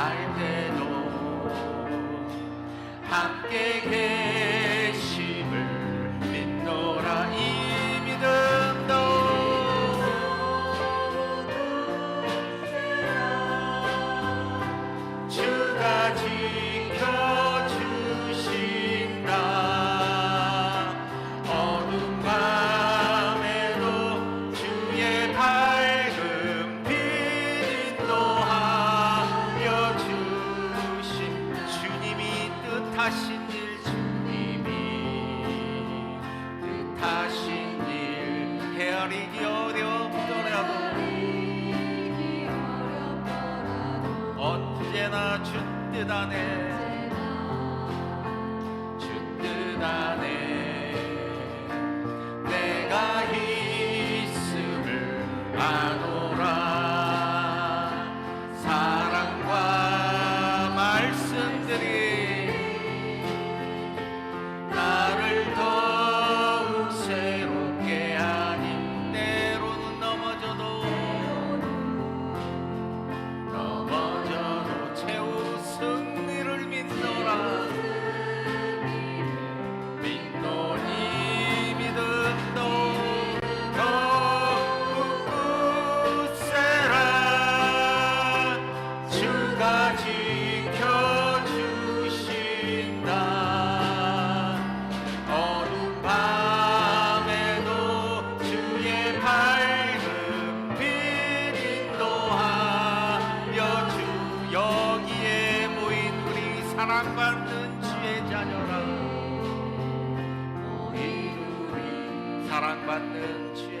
갈 때도 함께 계심을 믿노라. 이 믿음도 주가 지 가리기 어렵더라도. 언제나 주 뜻 안에 abundant